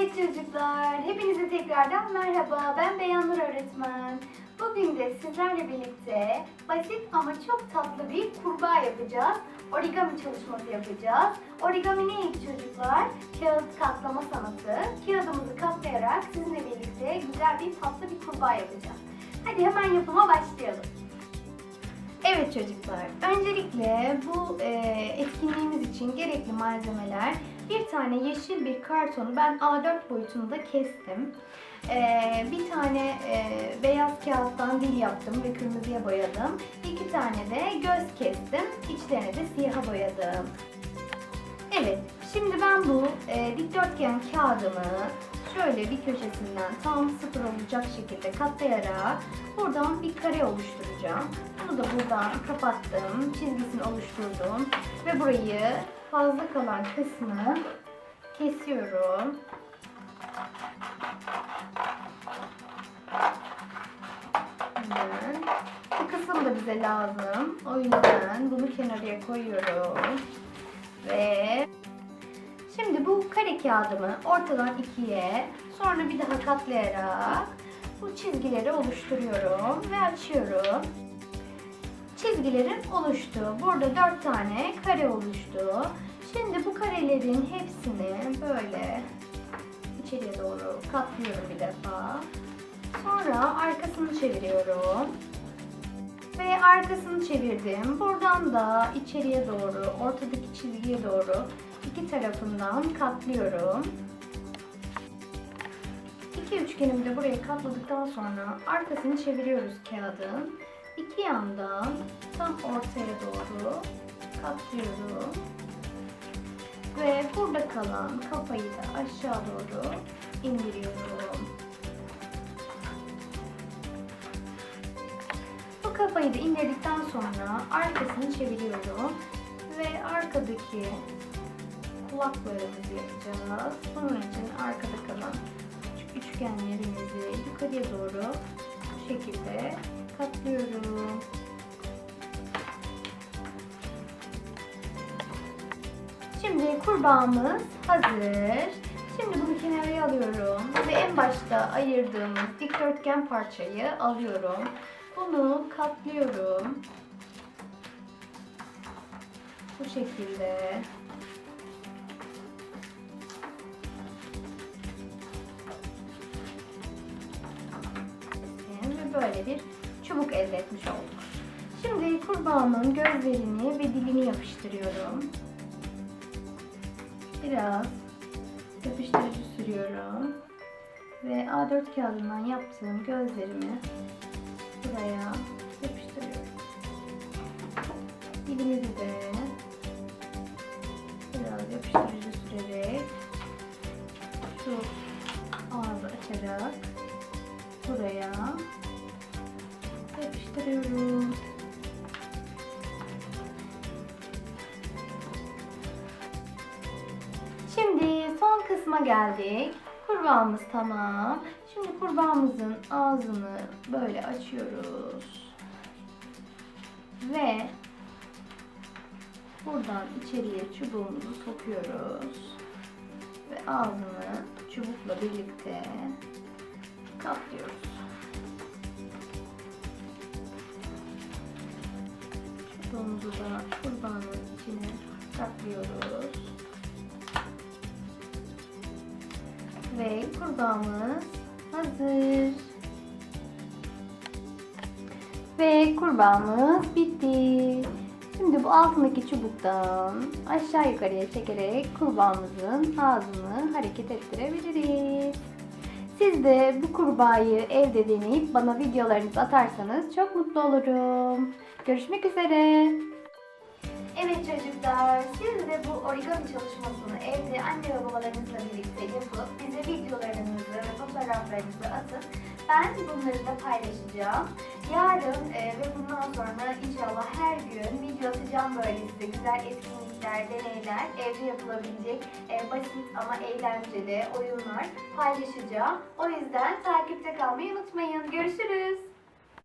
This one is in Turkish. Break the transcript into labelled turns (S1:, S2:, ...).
S1: Evet çocuklar, hepinize tekrardan merhaba. Ben Beyanur öğretmen. Bugün de sizlerle birlikte basit ama çok tatlı bir kurbağa yapacağız. Origami çalışması yapacağız. Origami neydi çocuklar? Kağıt katlama sanatı. Kağıdımızı katlayarak sizinle birlikte güzel bir tatlı bir kurbağa yapacağız. Hadi hemen yapıma başlayalım. Evet çocuklar, öncelikle bu e, etkinliğimiz için gerekli malzemeler bir tane yeşil bir kartonu ben A4 boyutunda kestim. E, bir tane e, beyaz kağıttan dil yaptım ve kırmızıya boyadım. İki tane de göz kestim, içlerine de siyaha boyadım. Evet, şimdi ben bu e, dikdörtgen kağıdımı şöyle bir köşesinden tam sıfır olacak şekilde katlayarak buradan bir kare oluşturacağım. Bunu da buradan kapattım, çizgisini oluşturdum ve burayı fazla kalan kısmı kesiyorum. Hemen. Bu kısım da bize lazım. O yüzden bunu kenarıya koyuyorum. Ve şimdi bu kare kağıdımı ortadan ikiye sonra bir daha katlayarak bu çizgileri oluşturuyorum ve açıyorum. Çizgilerim oluştu. Burada dört tane kare oluştu. Şimdi bu karelerin hepsini böyle içeriye doğru katlıyorum bir defa. Sonra arkasını çeviriyorum. Ve arkasını çevirdim. Buradan da içeriye doğru, ortadaki çizgiye doğru iki tarafından katlıyorum. İki üçgenimi de buraya katladıktan sonra arkasını çeviriyoruz kağıdın. İki yandan tam ortaya doğru katlıyorum. Ve burada kalan kafayı da aşağı doğru indiriyorum. Bu kafayı da indirdikten sonra arkasını çeviriyorum. Ve arkadaki kulaklarımızı yapacağız. Bunun için arkada kalan küçük üçgenlerimizi yukarıya doğru bu şekilde katlıyorum. Şimdi kurbağamız hazır. Şimdi bunu kenara alıyorum ve en başta ayırdığımız dikdörtgen parçayı alıyorum. Bunu katlıyorum. Bu şekilde. Ve böyle bir çubuk elde etmiş olduk. Şimdi kurbağamın gözlerini ve dilini yapıştırıyorum. Biraz yapıştırıcı sürüyorum. Ve A4 kağıdından yaptığım gözlerimi buraya yapıştırıyorum. Dilimizi de biraz yapıştırıcı sürerek şu ağzı açarak buraya yapıştırıyorum. Şimdi son kısma geldik. Kurbağamız tamam. Şimdi kurbağamızın ağzını böyle açıyoruz. Ve buradan içeriye çubuğumuzu sokuyoruz. Ve ağzını çubukla birlikte kaplıyoruz. Çubuğumuzu da kurbağanın içine saklıyoruz. Ve kurbağamız hazır. Ve kurbağamız bitti. Şimdi bu altındaki çubuktan aşağı yukarıya çekerek kurbağamızın ağzını hareket ettirebiliriz. Siz de bu kurbağayı evde deneyip bana videolarınızı atarsanız çok mutlu olurum. Görüşmek üzere. Evet çocuklar, siz de bu origami çalışmasını evde anne ve babalarınızla birlikte yapıp bize videolarınızı ve fotoğraflarınızı atın. Ben bunları da paylaşacağım. Yarın e, ve bundan sonra inşallah her gün video atacağım böyle size güzel etkinlikler, deneyler, evde yapılabilecek e, basit ama eğlenceli oyunlar paylaşacağım. O yüzden takipte kalmayı unutmayın. Görüşürüz.